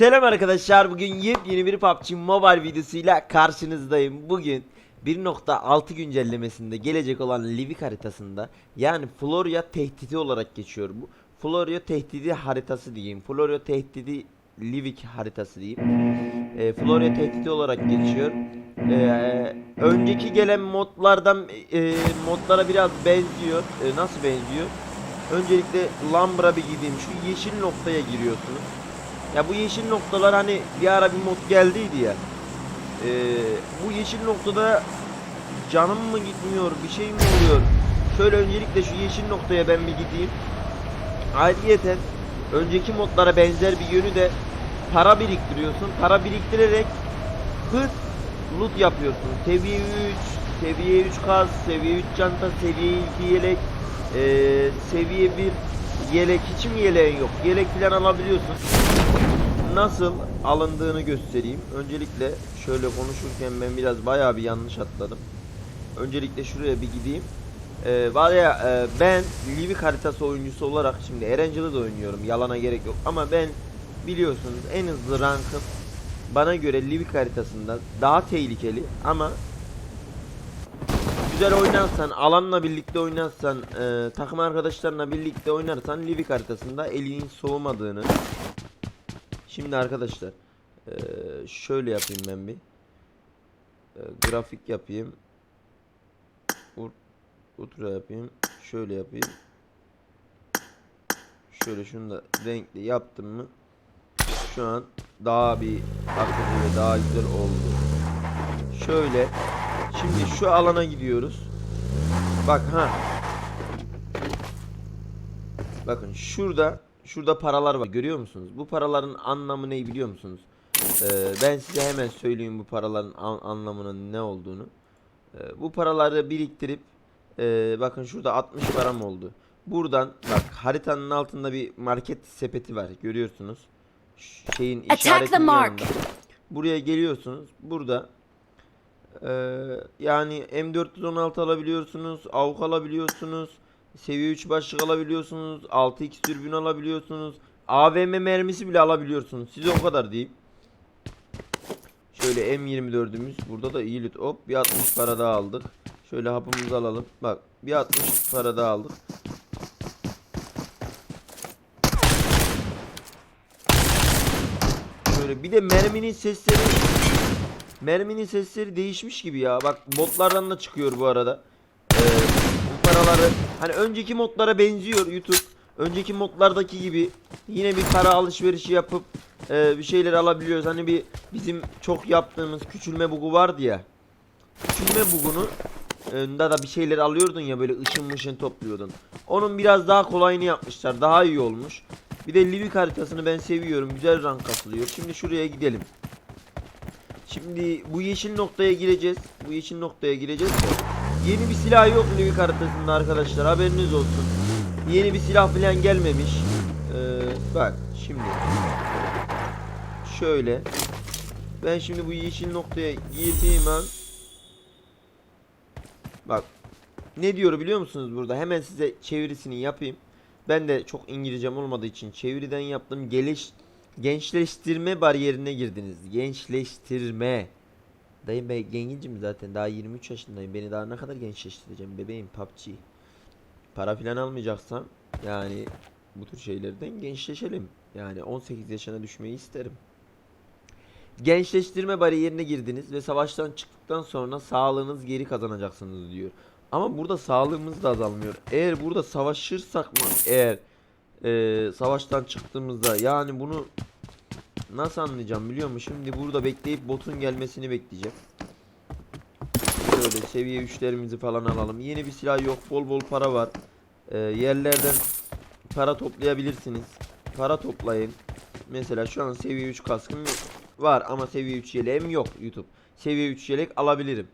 Selam arkadaşlar. Bugün yepyeni bir PUBG Mobile videosuyla karşınızdayım. Bugün 1.6 güncellemesinde gelecek olan Livik haritasında yani Floria tehdidi olarak geçiyor bu. Floria tehdidi haritası diyeyim. Floria tehdidi Livik haritası diyeyim. E, Floria tehdidi olarak geçiyor. E, önceki gelen modlardan e, modlara biraz benziyor. E, nasıl benziyor? Öncelikle Lambra bir gideyim. Şu yeşil noktaya giriyorsunuz. Ya bu yeşil noktalar hani bir ara bir mod geldiydi ya. Ee, bu yeşil noktada canım mı gitmiyor, bir şey mi oluyor? Şöyle öncelikle şu yeşil noktaya ben bir gideyim. Ayrıyeten önceki modlara benzer bir yönü de para biriktiriyorsun. Para biriktirerek hız loot yapıyorsun. Seviye 3, seviye 3 kaz, seviye 3 çanta, seviye 2 yelek, ee, seviye 1 yelek hiç mi yeleğin yok? Yelek falan alabiliyorsun. Nasıl alındığını göstereyim. Öncelikle şöyle konuşurken ben biraz bayağı bir yanlış atladım. Öncelikle şuraya bir gideyim. Ee, var e, ben Livik haritası oyuncusu olarak şimdi Erangel'ı da oynuyorum. Yalana gerek yok ama ben biliyorsunuz en hızlı rankım bana göre Livik haritasında daha tehlikeli ama güzel oynarsan, alanla birlikte oynarsan, e, takım arkadaşlarına birlikte oynarsan Livik haritasında elinin soğumadığını. Şimdi arkadaşlar, e, şöyle yapayım ben bir. E, grafik yapayım. Ur- yapayım. Şöyle yapayım. Şöyle şunu da renkli yaptım mı? Şu an daha bir akıllı ve daha güzel oldu. Şöyle Şimdi şu alana gidiyoruz. Bak ha. Bakın şurada şurada paralar var. Görüyor musunuz? Bu paraların anlamı ne biliyor musunuz? Ee, ben size hemen söyleyeyim bu paraların an- anlamının ne olduğunu. Ee, bu paraları biriktirip ee, bakın şurada 60 param oldu. Buradan bak haritanın altında bir market sepeti var. Görüyorsunuz. Şeyin işaretinin yanında. Buraya geliyorsunuz. Burada ee, yani M416 alabiliyorsunuz, AUK alabiliyorsunuz, seviye 3 başlık alabiliyorsunuz, 6x dürbün alabiliyorsunuz, AVM mermisi bile alabiliyorsunuz. Size o kadar diyeyim. Şöyle M24'ümüz burada da iyi loot. Hop bir 60 para daha aldık. Şöyle hapımızı alalım. Bak bir 60 para daha aldık. Şöyle bir de merminin sesleri Merminin sesleri değişmiş gibi ya. Bak botlardan da çıkıyor bu arada. Ee, bu paraları hani önceki modlara benziyor YouTube. Önceki modlardaki gibi yine bir para alışverişi yapıp e, bir şeyler alabiliyoruz. Hani bir bizim çok yaptığımız küçülme bugu vardı ya. Küçülme bugunu e, da bir şeyler alıyordun ya böyle ışın mışın topluyordun. Onun biraz daha kolayını yapmışlar. Daha iyi olmuş. Bir de Livik haritasını ben seviyorum. Güzel rank kasılıyor. Şimdi şuraya gidelim. Şimdi bu yeşil noktaya gireceğiz. Bu yeşil noktaya gireceğiz. Yeni bir silah yok Livik haritasında arkadaşlar. Haberiniz olsun. Yeni bir silah falan gelmemiş. Ee, bak şimdi. Şöyle. Ben şimdi bu yeşil noktaya girdiğim an Bak. Ne diyor biliyor musunuz burada? Hemen size çevirisini yapayım. Ben de çok İngilizcem olmadığı için çeviriden yaptım. Geliş gençleştirme bariyerine girdiniz. Gençleştirme. Dayım ben gencim zaten. Daha 23 yaşındayım. Beni daha ne kadar gençleştireceğim bebeğim PUBG. Para filan almayacaksam yani bu tür şeylerden gençleşelim. Yani 18 yaşına düşmeyi isterim. Gençleştirme bariyerine girdiniz ve savaştan çıktıktan sonra sağlığınız geri kazanacaksınız diyor. Ama burada sağlığımız da azalmıyor. Eğer burada savaşırsak mı eğer e, savaştan çıktığımızda yani bunu nasıl anlayacağım biliyor musun? Şimdi burada bekleyip botun gelmesini bekleyeceğim. Şöyle seviye 3'lerimizi falan alalım. Yeni bir silah yok. Bol bol para var. E, yerlerden para toplayabilirsiniz. Para toplayın. Mesela şu an seviye 3 kaskım var ama seviye 3 yeleğim yok YouTube. Seviye 3 yelek alabilirim.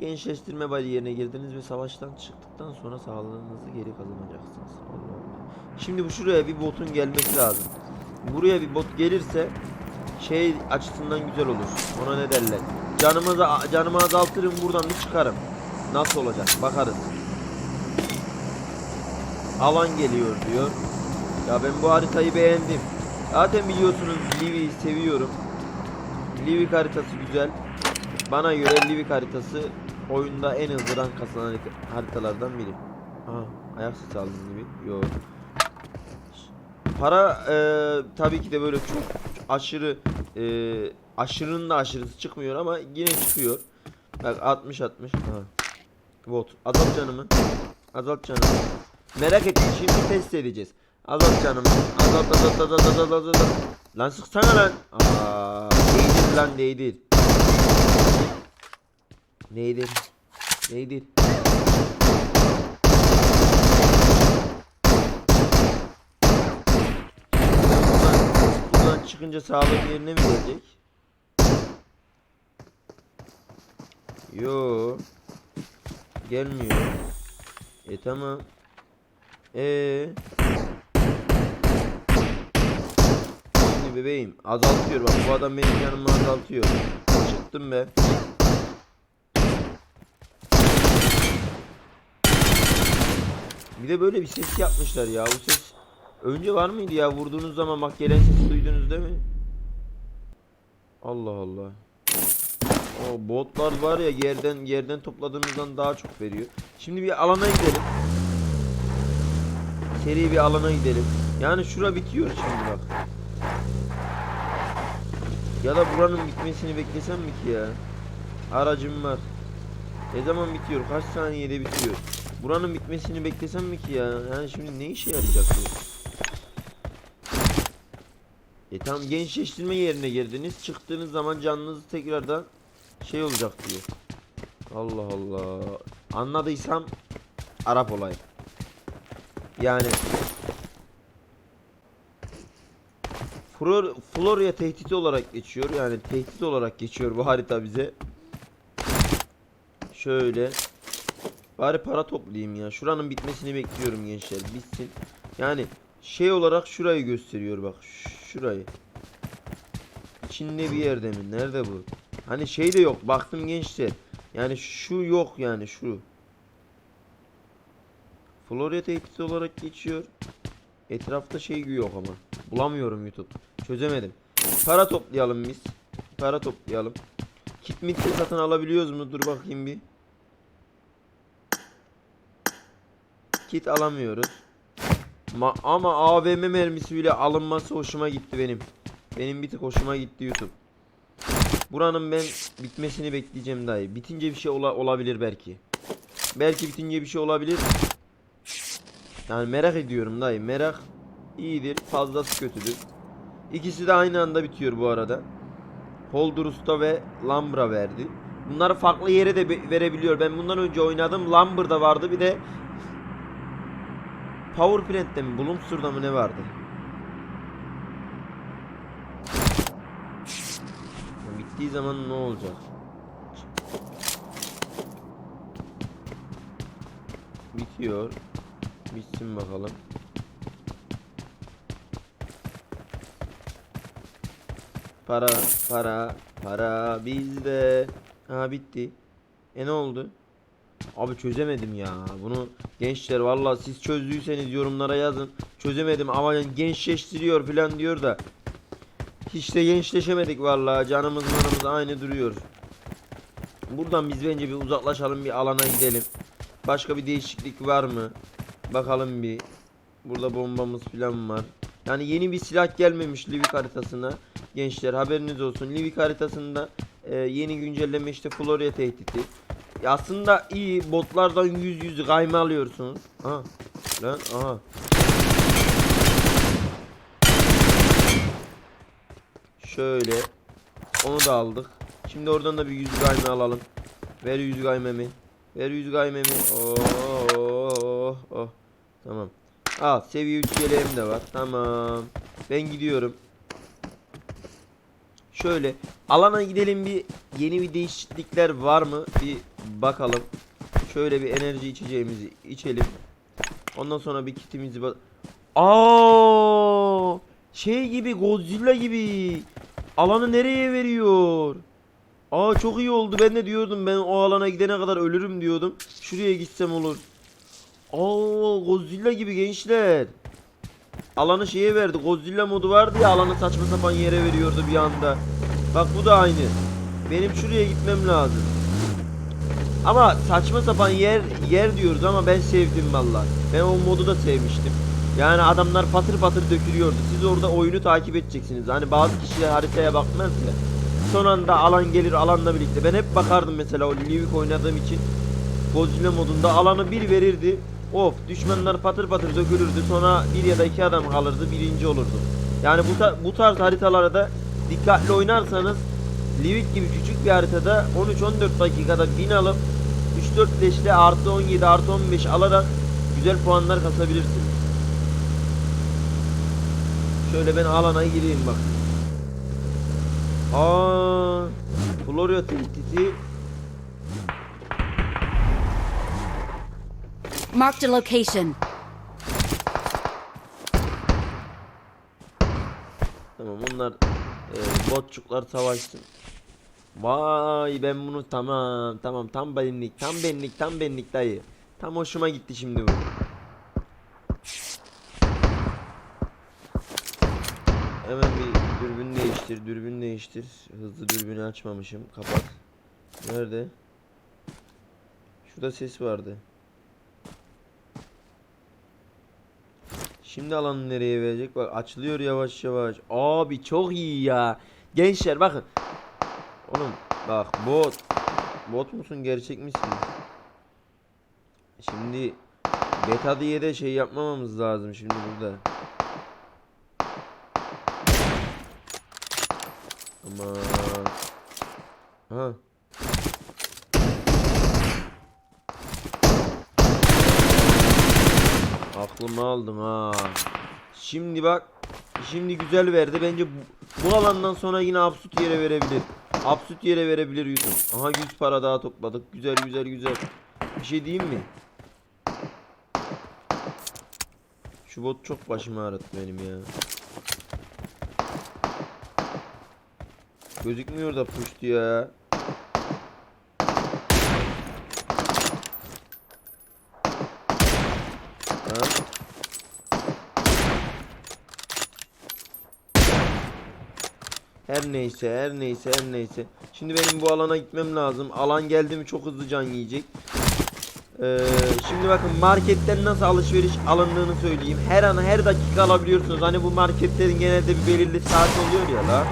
Gençleştirme bariyerine girdiniz ve savaştan çıktıktan sonra sağlığınızı geri kazanacaksınız. Allah Allah. Şimdi bu şuraya bir botun gelmesi lazım. Buraya bir bot gelirse şey açısından güzel olur. Ona ne derler? Canımı canımı azaltırım buradan bir çıkarım. Nasıl olacak? Bakarız. Alan geliyor diyor. Ya ben bu haritayı beğendim. Zaten biliyorsunuz Livi'yi seviyorum. Livik haritası güzel. Bana göre Livik haritası oyunda en hızlı rank kazanan harita- haritalardan biri. Aha ayak sesi gibi. Yok. Para e, tabii ki de böyle çok aşırı e, aşırının da aşırısı çıkmıyor ama yine çıkıyor. Bak 60 60. Aha. Bot. Azalt canımı. Azalt canımı. Merak ettim şimdi test edeceğiz. Azalt canımı. Azalt azalt azalt azalt azalt. azalt. Lan sıksana lan. Aa, değdir lan değdir. Değdir. Değdir. Buradan, çıkınca sağlığın yerine mi gelecek? Yo. Gelmiyor. E tamam. E. Şimdi bebeğim azaltıyor bak bu adam benim yanımı azaltıyor. Çıktım be. Bir de böyle bir ses yapmışlar ya bu ses. Önce var mıydı ya vurduğunuz zaman bak gelen sesi duydunuz değil mi? Allah Allah. O botlar var ya yerden yerden topladığınızdan daha çok veriyor. Şimdi bir alana gidelim. Seri bir alana gidelim. Yani şura bitiyor şimdi bak. Ya da buranın bitmesini beklesem mi ki ya? Aracım var. Ne zaman bitiyor? Kaç saniyede bitiyor? Buranın bitmesini beklesem mi ki ya? Yani şimdi ne işe yarayacak bu? Tamam gençleştirme yerine girdiniz. Çıktığınız zaman canınız tekrardan şey olacak diyor. Allah Allah. Anladıysam Arap olayı. Yani Flor Florya tehdit olarak geçiyor. Yani tehdit olarak geçiyor bu harita bize. Şöyle. Bari para toplayayım ya. Şuranın bitmesini bekliyorum gençler. Bitsin. Yani şey olarak şurayı gösteriyor bak. Şurayı. İçinde bir yerde mi? Nerede bu? Hani şey de yok. Baktım gençler. Yani şu yok yani şu. Florya tehdit olarak geçiyor. Etrafta şey yok ama. Bulamıyorum YouTube. Çözemedim. Para toplayalım biz. Para toplayalım. Kit mit de satın alabiliyoruz mu? Dur bakayım bir. Kit alamıyoruz. Ma ama AVM mermisi bile alınması hoşuma gitti benim. Benim bir tık hoşuma gitti YouTube. Buranın ben bitmesini bekleyeceğim dayı. Bitince bir şey ola- olabilir belki. Belki bitince bir şey olabilir. Yani merak ediyorum dayı. Merak iyidir. Fazlası kötüdür. İkisi de aynı anda bitiyor bu arada. Holder Usta ve Lambra verdi. Bunları farklı yere de verebiliyor. Ben bundan önce oynadım. Lamber'da vardı. Bir de Power Plant'te mi? Bloomster'da mı ne vardı? Bittiği zaman ne olacak? Bitiyor. Bitsin bakalım. Para, para, para bizde. Ha bitti. E ne oldu? Abi çözemedim ya. Bunu gençler valla siz çözdüyseniz yorumlara yazın. Çözemedim ama gençleştiriyor falan diyor da. Hiç de gençleşemedik valla. Canımız manımız aynı duruyor. Buradan biz bence bir uzaklaşalım bir alana gidelim. Başka bir değişiklik var mı? Bakalım bir. Burada bombamız falan var. Yani yeni bir silah gelmemiş Livik haritasına. Gençler haberiniz olsun. Livik haritasında e, yeni güncelleme işte Florya tehdidi. Ya aslında iyi botlardan yüz yüz kayma alıyorsunuz. Aha. Lan aha. Şöyle. Onu da aldık. Şimdi oradan da bir yüz kayma alalım. Ver yüz kaymemi. Ver yüz kaymemi. Oh, oh, oh. Tamam. Al seviye 3 yeleğim de var. Tamam. Ben gidiyorum. Şöyle alana gidelim bir yeni bir değişiklikler var mı bir bakalım. Şöyle bir enerji içeceğimizi içelim. Ondan sonra bir kitimizi. Aa! Şey gibi Godzilla gibi. Alanı nereye veriyor? Aa çok iyi oldu. Ben de diyordum ben o alana gidene kadar ölürüm diyordum. Şuraya gitsem olur. Aa Godzilla gibi gençler. alanı şeye verdi. Godzilla modu vardı ya alanı saçma sapan yere veriyordu bir anda. Bak bu da aynı. Benim şuraya gitmem lazım. Ama saçma sapan yer yer diyoruz ama ben sevdim valla. Ben o modu da sevmiştim. Yani adamlar patır patır dökülüyordu. Siz orada oyunu takip edeceksiniz. Hani bazı kişiler haritaya bakmaz ya. Son anda alan gelir alanla birlikte. Ben hep bakardım mesela o Livik oynadığım için. Godzilla modunda alanı bir verirdi. Of düşmanlar patır patır dökülürdü. Sonra bir ya da iki adam kalırdı. Birinci olurdu. Yani bu, bu tarz haritalarda dikkatli oynarsanız Livik gibi küçük bir haritada 13-14 dakikada bin alıp 3-4 leşle artı 17 artı 15 alarak güzel puanlar kasabilirsiniz. Şöyle ben alana gireyim bak. Aa, Florya tehdidi Marked a location. Tamam onlar e, botçuklar savaşsın. Vay ben bunu tamam tamam tam benlik tam benlik tam benlik dayı. Tam hoşuma gitti şimdi bu. Hemen bir dürbün değiştir dürbün değiştir. Hızlı dürbünü açmamışım kapat. Nerede? Şurada ses vardı. Şimdi alanı nereye verecek? Bak açılıyor yavaş yavaş. Abi çok iyi ya. Gençler bakın. Bak bot. Bot musun gerçek misin? Şimdi beta diye de şey yapmamamız lazım şimdi burada. Aman. Ha. Aklımı aldın ha. Şimdi bak. Şimdi güzel verdi. Bence bu, bu alandan sonra yine absürt yere verebilir. Absürt yere verebilir Yusuf. Aha 100 para daha topladık. Güzel güzel güzel. Bir şey diyeyim mi? Şu bot çok başımı ağrıttı benim ya. Gözükmüyor da puştu ya. Her neyse, her neyse, her neyse. Şimdi benim bu alana gitmem lazım. Alan geldi mi çok hızlı can yiyecek. Ee, şimdi bakın marketten nasıl alışveriş alındığını söyleyeyim. Her an her dakika alabiliyorsunuz. Hani bu marketlerin genelde bir belirli saat oluyor ya la.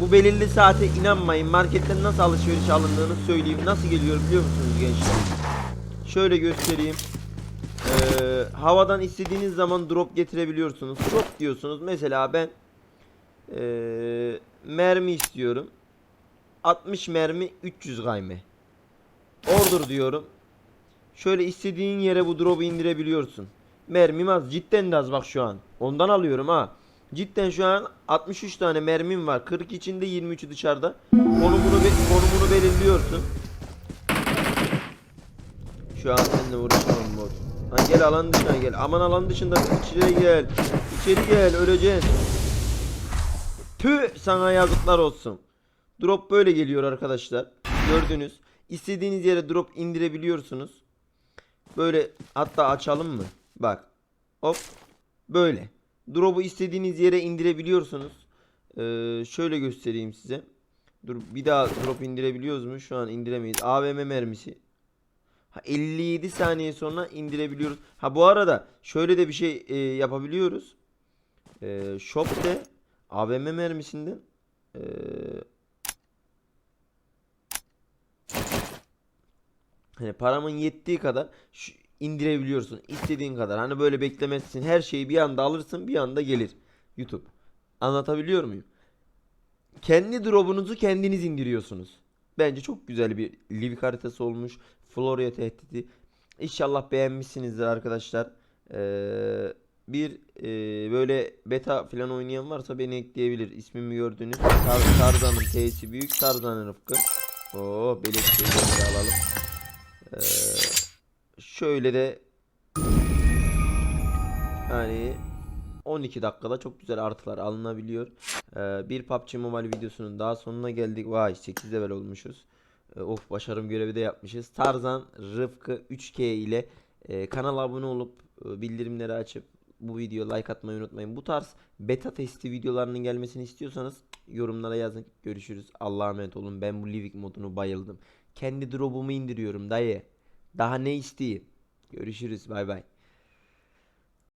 Bu belirli saate inanmayın. Marketten nasıl alışveriş alındığını söyleyeyim. Nasıl geliyor biliyor musunuz gençler? Şöyle göstereyim. Ee, havadan istediğiniz zaman drop getirebiliyorsunuz. Çok diyorsunuz. Mesela ben ee, mermi istiyorum. 60 mermi 300 gayme. Order diyorum. Şöyle istediğin yere bu drop'u indirebiliyorsun. Mermim az. Cidden de az bak şu an. Ondan alıyorum ha. Cidden şu an 63 tane mermim var. 40 içinde 23'ü dışarıda. Konumunu be- konumunu belirliyorsun. Şu an seninle uğraşamam bot. Lan gel alan dışına gel. Aman alan dışında içeri gel. İçeri gel öleceksin. Tüh sana yazıklar olsun. Drop böyle geliyor arkadaşlar. Gördünüz. İstediğiniz yere drop indirebiliyorsunuz. Böyle hatta açalım mı? Bak. Hop. Böyle. Drop'u istediğiniz yere indirebiliyorsunuz. Ee, şöyle göstereyim size. Dur bir daha drop indirebiliyoruz mu? Şu an indiremeyiz. AVM mermisi. Ha, 57 saniye sonra indirebiliyoruz. Ha bu arada şöyle de bir şey e, yapabiliyoruz. E, shop'te AVM mermisinden e, hani paramın yettiği kadar şu, indirebiliyorsun. istediğin kadar. Hani böyle beklemezsin. Her şeyi bir anda alırsın bir anda gelir. YouTube. Anlatabiliyor muyum? Kendi drop'unuzu kendiniz indiriyorsunuz. Bence çok güzel bir Livik haritası olmuş. Florya tehdidi. İnşallah beğenmişsinizdir arkadaşlar. Ee, bir e, böyle beta falan oynayan varsa beni ekleyebilir. İsmimi gördünüz. Tar Tarzan'ın T'si büyük. Tarzan Rıfkı. Oo de alalım. Ee, şöyle de yani 12 dakikada çok güzel artılar alınabiliyor. Ee, bir PUBG Mobile videosunun daha sonuna geldik. Vay 8 level olmuşuz. Ee, of başarım görevi de yapmışız. Tarzan Rıfkı 3K ile e, kanala abone olup e, bildirimleri açıp bu videoya like atmayı unutmayın. Bu tarz beta testi videolarının gelmesini istiyorsanız yorumlara yazın. Görüşürüz. Allah'a emanet olun. Ben bu Livik modunu bayıldım. Kendi drop'umu indiriyorum dayı. Daha ne isteyeyim? Görüşürüz. Bay bay.